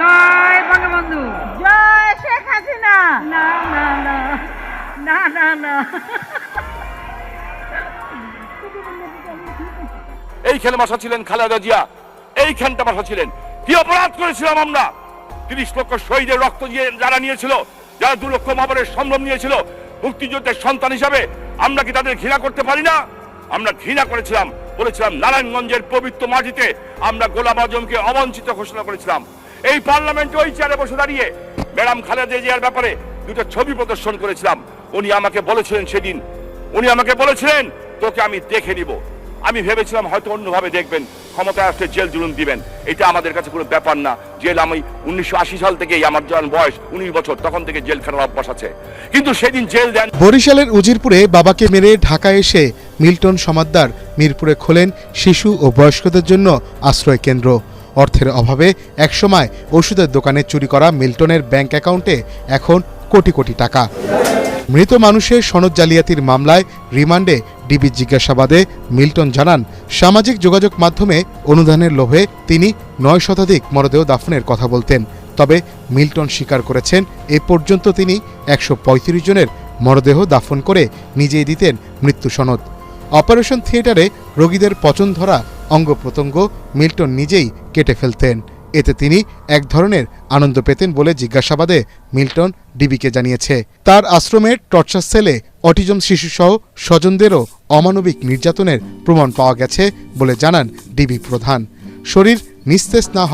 জয় বঙ্গবন্ধু। জয় শেখ হাসিনা। না না না না না না। ছিলেন খালেদা জিয়া খেলটা ভাষা ছিলেন। কি অপরাধ করেছিলাম আমরা? তিরিশ লক্ষ শহীদের রক্ত দিয়ে যারা নিয়েছিল যারা দু লক্ষ মাবরের সম্ভ্রম নিয়েছিল মুক্তিযুদ্ধের সন্তান হিসাবে আমরা কি তাদের ঘৃণা করতে পারি না? আমরা ঘৃণা করেছিলাম বলেছিলাম নারায়ণগঞ্জের পবিত্র মাটিতে আমরা গোলাম আজমকে অবাঞ্ছিত ঘোষণা করেছিলাম। এই পার্লামেন্টে ওই চেয়ারে বসে দাঁড়িয়ে ম্যাডাম খালেদা জিয়ার ব্যাপারে দুটো ছবি প্রদর্শন করেছিলাম। উনি আমাকে বলেছিলেন সেদিন, উনি আমাকে বলেছিলেন, তোকে আমি দেখে নিব। আমি ভেবেছিলাম হয়তো অন্যভাবে দেখবেন, ক্ষমতায় আসলে জেল জুলুম দিবেন। এটা আমাদের কাছে কোনো ব্যাপার না। জেল আমি উনিশশো আশি সাল থেকেই, আমার যখন বয়স উনিশ বছর, তখন থেকে জেল খাটার অভ্যাস আছে। কিন্তু সেদিন জেল দেন বরিশালের উজিরপুরে বাবাকে মেরে ঢাকায় এসে মিল্টন সমাদ্দার মিরপুরে খোলেন শিশু ও বয়স্কদের জন্য আশ্রয় কেন্দ্র। অর্থের অভাবে একসময় ওষুধের দোকানে চুরি করা মিল্টনের ব্যাংক অ্যাকাউন্টে এখন কোটি কোটি টাকা। মৃত মানুষের সনদ জালিয়াতির মামলায় রিমান্ডে ডিবি জিজ্ঞাসাবাদে মিল্টন জানান, সামাজিক যোগাযোগ মাধ্যমে অনুদানের লোভে তিনি নয় শতাধিক মরদেহ দাফনের কথা বলতেন। তবে মিল্টন স্বীকার করেছেন, এ পর্যন্ত তিনি একশো পঁয়ত্রিশ জনের মরদেহ দাফন করে নিজেই দিতেন মৃত্যু সনদ। অপারেশন থিয়েটারে রোগীদের পচন ধরা অঙ্গ প্রত্যঙ্গ মিল্টন নিজেই কেটে ফেলতেন। এতে তিনি এক ধরনের আনন্দ পেতেন বলে জিজ্ঞাসাবাদে মিল্টন ডিবিকে জানিয়েছে। তার আশ্রমের টর্চার সেলে অটিজম শিশুসহ স্বজনদেরও অমানবিক নির্যাতনের প্রমাণ পাওয়া গেছে বলে জানান ডিবি প্রধান। শরীর নিস্তেজ না